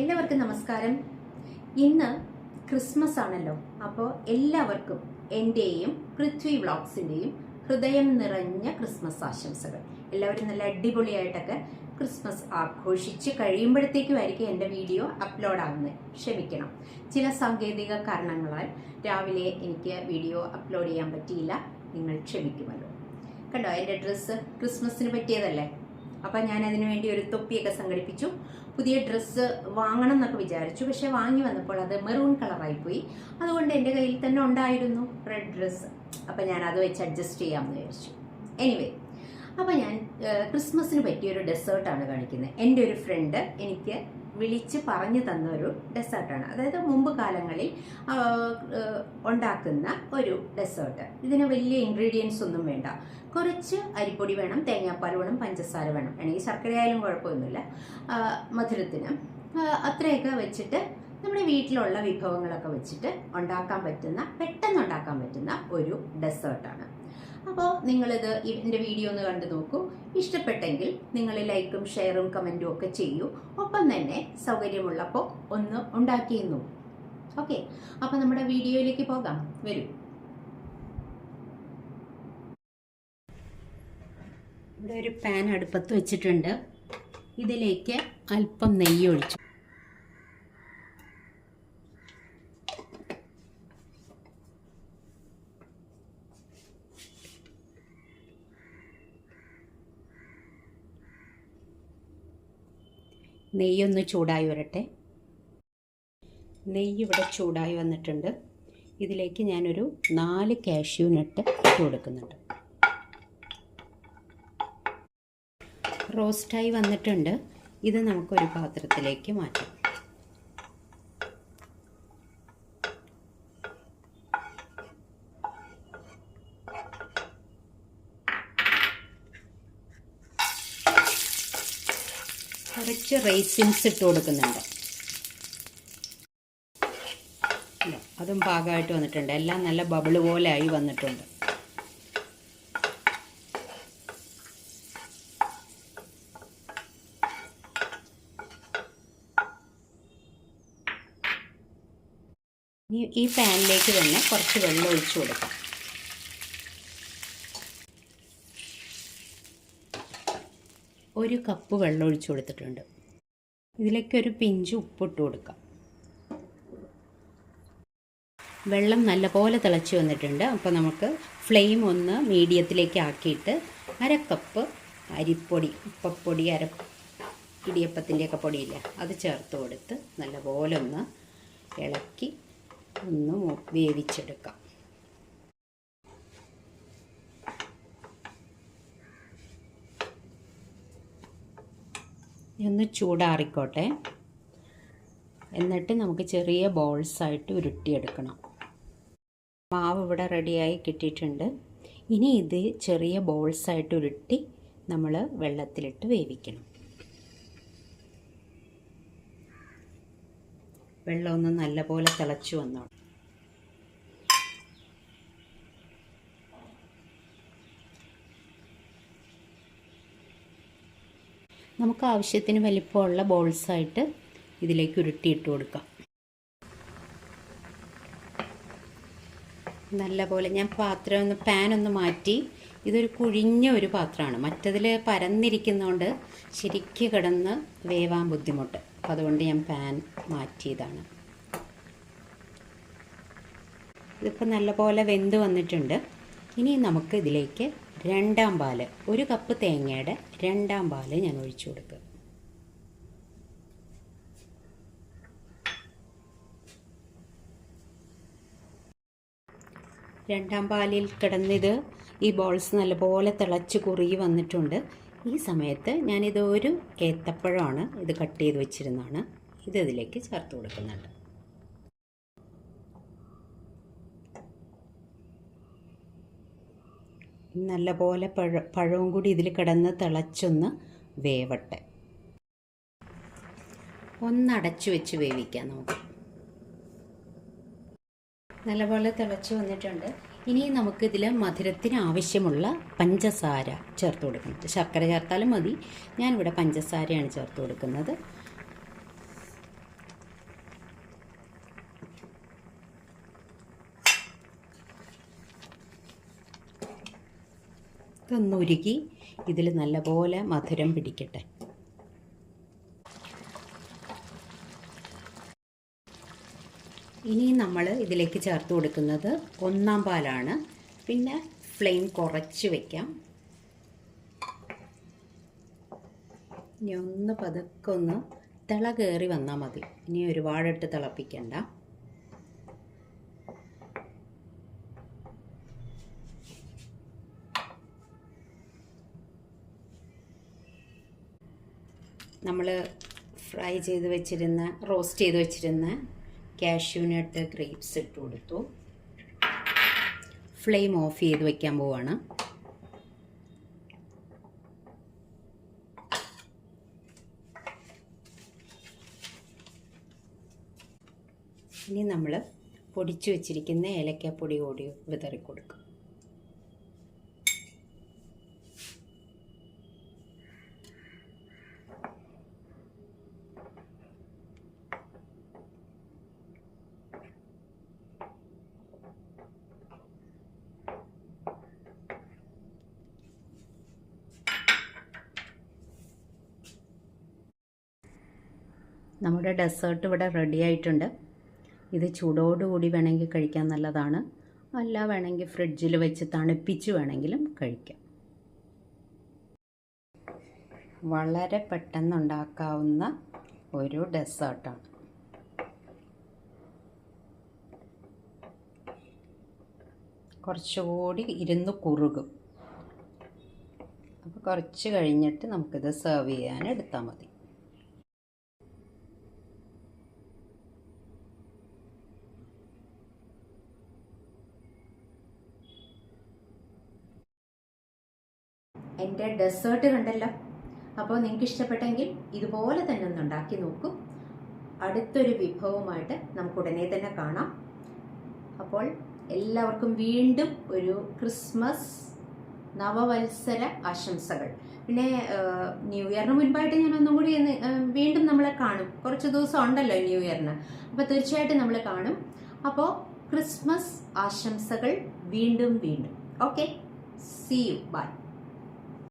എല്ലാവർക്കും നമസ്കാരം. ഇന്ന് ക്രിസ്മസ് ആണല്ലോ. അപ്പോൾ എല്ലാവർക്കും എന്റെയും പൃഥ്വി വ്ളോഗ്സിന്റെയും ഹൃദയം നിറഞ്ഞ ക്രിസ്മസ് ആശംസകൾ. എല്ലാവരും നല്ല അടിപൊളിയായിട്ടൊക്കെ ക്രിസ്മസ് ആഘോഷിച്ച് കഴിയുമ്പോഴത്തേക്കും ആയിരിക്കും എന്റെ വീഡിയോ അപ്ലോഡ് ആകുന്നത് ക്ഷമിക്കണം. ചില സാങ്കേതിക കാരണങ്ങളാൽ രാവിലെ എനിക്ക് വീഡിയോ അപ്ലോഡ് ചെയ്യാൻ പറ്റിയില്ല. നിങ്ങൾ ക്ഷമിക്കുമല്ലോ. കണ്ടോ? എന്റെ ഡ്രസ്സ് ക്രിസ്മസിന് പറ്റിയതല്ലേ? അപ്പം ഞാൻ അതിനു വേണ്ടി ഒരു തൊപ്പിയൊക്കെ സംഘടിപ്പിച്ചു. പുതിയ ഡ്രസ്സ് വാങ്ങണം എന്നൊക്കെ വിചാരിച്ചു. പക്ഷെ വാങ്ങി വന്നപ്പോൾ അത് മെറൂൺ കളറായി പോയി. അതുകൊണ്ട് എന്റെ കയ്യിൽ തന്നെ ഉണ്ടായിരുന്നു റെഡ് ഡ്രസ്സ് അപ്പം ഞാൻ അത് വെച്ച് അഡ്ജസ്റ്റ് ചെയ്യാമെന്ന് വിചാരിച്ചു. എനിവേ അപ്പം ഞാൻ ക്രിസ്മസിന് പറ്റിയൊരു ഡെസേർട്ടാണ് കാണിക്കുന്നത് എന്റെ ഒരു ഫ്രണ്ട് എനിക്ക് വിളിച്ച് പറഞ്ഞു തന്ന ഒരു ഡെസേർട്ടാണ്. അതായത് മുമ്പ് കാലങ്ങളിൽ ഉണ്ടാക്കുന്ന ഒരു ഡെസേർട്ട്. ഇതിന് വലിയ ഇൻഗ്രീഡിയൻസ് ഒന്നും വേണ്ട. കുറച്ച് അരിപ്പൊടി വേണം തേങ്ങാപ്പാൽ വേണം പഞ്ചസാര വേണം. വേണമെങ്കിൽ ശർക്കര ആയാലും കുഴപ്പമൊന്നുമില്ല. മധുരത്തിന്. അത്രയൊക്കെ വെച്ചിട്ട് നമ്മുടെ വീട്ടിലുള്ള വിഭവങ്ങളൊക്കെ വെച്ചിട്ട് ഉണ്ടാക്കാൻ പറ്റുന്ന പെട്ടെന്ന് ഉണ്ടാക്കാൻ പറ്റുന്ന ഒരു ഡെസേർട്ടാണ്. അപ്പോൾ നിങ്ങളിത് എന്റെ വീഡിയോ ഒന്ന് കണ്ടു നോക്കൂ. ഇഷ്ടപ്പെട്ടെങ്കിൽ നിങ്ങൾ ലൈക്കും ഷെയറും കമന്റും ഒക്കെ ചെയ്യൂ. ഒപ്പം തന്നെ സൗകര്യമുള്ളപ്പോൾ ഒന്ന് ഉണ്ടാക്കിയെന്നു ഓക്കെ അപ്പോൾ നമ്മുടെ വീഡിയോയിലേക്ക് പോകാം. വരൂ. ഇവിടെ ഒരു പാൻ അടുപ്പത്ത് വെച്ചിട്ടുണ്ട്. ഇതിലേക്ക് അല്പം നെയ്യ് ഒഴിച്ചു. നെയ്യൊന്ന് ചൂടായി വരട്ടെ. നെയ്യ് ഇവിടെ ചൂടായി വന്നിട്ടുണ്ട്. ഇതിലേക്ക് ഞാനൊരു നാല് കാഷ്യൂ നട്ട് ഇട്ട് കൊടുക്കുന്നുണ്ട്. റോസ്റ്റായി വന്നിട്ടുണ്ട്. ഇത് നമുക്കൊരു പാത്രത്തിലേക്ക് മാറ്റാം. കുറച്ച് റേസിൻസ് ഇട്ട് കൊടുക്കുന്നുണ്ട്. അതും പാകമായിട്ട് വന്നിട്ടുണ്ട്. എല്ലാം നല്ല ബബിൾ പോലെ ആയി വന്നിട്ടുണ്ട്. ഈ പാനിലേക്ക് തന്നെ കുറച്ച് വെള്ളം ഒഴിച്ചു കൊടുക്കാം. ഒരു കപ്പ് വെള്ളം ഒഴിച്ചു കൊടുത്തിട്ടുണ്ട്. ഇതിലേക്ക് ഒരു പിഞ്ച് ഉപ്പിട്ട് കൊടുക്കാം. വെള്ളം നല്ലപോലെ തിളച്ച് വന്നിട്ടുണ്ട്. അപ്പോൾ നമുക്ക് ഫ്ലെയിം ഒന്ന് മീഡിയത്തിലേക്ക് ആക്കിയിട്ട് അര കപ്പ് അരിപ്പൊടി ഉപ്പപ്പൊടി അര ഇടിയപ്പത്തിന്റെയൊക്കെ പൊടിയില്ല അത് ചേർത്ത് കൊടുത്ത് നല്ലപോലെ ഒന്ന് ഇളക്കി ഒന്ന് വേവിച്ചെടുക്കാം. ഒന്ന് ചൂടാറിക്കോട്ടെ. എന്നിട്ട് നമുക്ക് ചെറിയ ബോൾസായിട്ട് ഉരുട്ടിയെടുക്കണം. മാവ് ഇവിടെ റെഡിയായി കിട്ടിയിട്ടുണ്ട്. ഇനി ഇത് ചെറിയ ബോൾസായിട്ട് ഉരുട്ടി നമ്മൾ വെള്ളത്തിലിട്ട് വേവിക്കണം. വെള്ളമൊന്ന് നല്ലപോലെ തിളച്ചു വന്നോളൂ നമുക്ക് ആവശ്യത്തിന് വലിപ്പമുള്ള ബോൾസായിട്ട് ഇതിലേക്ക് ഉരുട്ടിയിട്ട് കൊടുക്കാം. നല്ലപോലെ ഞാൻ പാത്രം ഒന്ന് പാൻ ഒന്ന് മാറ്റി ഇതൊരു കുഴിഞ്ഞ ഒരു പാത്രമാണ്. മറ്റതിൽ പരന്നിരിക്കുന്നതുകൊണ്ട് ശരിക്ക് കിടന്ന് വേവാൻ ബുദ്ധിമുട്ട്. അപ്പം അതുകൊണ്ട് ഞാൻ പാൻ മാറ്റിയതാണ്. ഇതിപ്പോൾ നല്ലപോലെ വെന്ത് വന്നിട്ടുണ്ട്. ഇനി നമുക്ക് ഇതിലേക്ക് രണ്ടാം പാൽ. ഒരു കപ്പ് തേങ്ങയുടെ രണ്ടാം പാൽ ഞാൻ ഒഴിച്ചു കൊടുക്കുക രണ്ടാം പാലിൽ കിടന്നിത് ഈ ബോൾസ് നല്ലപോലെ തിളച്ച് കുറുകി വന്നിട്ടുണ്ട്. ഈ സമയത്ത് ഞാനിത് ഒരു ഏത്തപ്പഴമാണ് ഇത് കട്ട് ചെയ്ത് വെച്ചിരുന്നതാണ്. ഇത് ഇതിലേക്ക് ചേർത്ത് കൊടുക്കുന്നുണ്ട്. നല്ലപോലെ പഴ പഴവും കൂടി ഇതിൽ കിടന്ന് തിളച്ചൊന്ന് വേവട്ടെ. ഒന്നടച്ചു വെച്ച് വേവിക്കാം നമുക്ക്. നല്ലപോലെ തിളച്ച് വന്നിട്ടുണ്ട്. ഇനി നമുക്കിതിൽ മധുരത്തിന് ആവശ്യമുള്ള പഞ്ചസാര ചേർത്ത് കൊടുക്കണം. ശർക്കര ചേർത്താലും മതി. ഞാനിവിടെ പഞ്ചസാരയാണ് ചേർത്ത് കൊടുക്കുന്നത്. ഇതൊന്ന് ഉരുകി ഇതിൽ നല്ലപോലെ മധുരം പിടിക്കട്ടെ. ഇനി നമ്മൾ ഇതിലേക്ക് ചേർത്ത് കൊടുക്കുന്നത് ഒന്നാം പാലാണ്. പിന്നെ ഫ്ലെയിം കുറച്ച് വയ്ക്കാം ഇനി ഒന്ന് പതുക്കെ ഒന്ന് തിള കയറി വന്നാൽ മതി. ഇനി ഒരുപാടിട്ട് തിളപ്പിക്കണ്ട. നമ്മൾ ഫ്രൈ ചെയ്ത് വെച്ചിരുന്ന റോസ്റ്റ് ചെയ്ത് വെച്ചിരുന്ന കാഷ്യൂനട്ട് ഗ്രേപ്സ് ഇട്ട് കൊടുത്തു. ഫ്ലെയിം ഓഫ് ചെയ്ത് വയ്ക്കാൻ പോവാണ്. ഇനി നമ്മൾ പൊടിച്ചു വെച്ചിരിക്കുന്ന ഏലക്കാപ്പൊടി കൂടി വിതറി കൊടുക്കും നമ്മുടെ ഡെസേർട്ട് ഇവിടെ റെഡി ആയിട്ടുണ്ട്. ഇത് ചൂടോടുകൂടി വേണമെങ്കിൽ കഴിക്കാൻ നല്ലതാണ്. അല്ല വേണമെങ്കിൽ ഫ്രിഡ്ജിൽ വെച്ച് തണുപ്പിച്ച് വേണമെങ്കിലും കഴിക്കാം. വളരെ പെട്ടെന്ന് ഉണ്ടാക്കാവുന്ന ഒരു ഡെസേർട്ടാണ്. കുറച്ചുകൂടി ഇരുന്ന് കുറുകും. അപ്പോൾ കുറച്ച് കഴിഞ്ഞിട്ട് നമുക്കിത് സെർവ് ചെയ്യാൻ എടുത്താൽ മതി. എന്റെ ഡെസേർട്ട് കണ്ടല്ലോ. അപ്പോൾ നിങ്ങൾക്ക് ഇഷ്ടപ്പെട്ടെങ്കിൽ ഇതുപോലെ തന്നെ ഒന്ന് ഉണ്ടാക്കി നോക്കൂ. അടുത്തൊരു വിഭവമായിട്ട് നമുക്ക് ഉടനെ തന്നെ കാണാം. അപ്പോൾ എല്ലാവർക്കും വീണ്ടും ഒരു ക്രിസ്മസ് നവവത്സര ആശംസകൾ. പിന്നെ ന്യൂ ഇയറിന് മുൻപായിട്ട് ഞാൻ ഒന്നും കൂടി വീണ്ടും നമ്മളെ കാണും. കുറച്ച് ദിവസം ഉണ്ടല്ലോ ന്യൂ ഇയറിന്. അപ്പോൾ തീർച്ചയായിട്ടും നമ്മൾ കാണും. അപ്പോൾ ക്രിസ്മസ് ആശംസകൾ വീണ്ടും വീണ്ടും. ഓക്കെ. C U by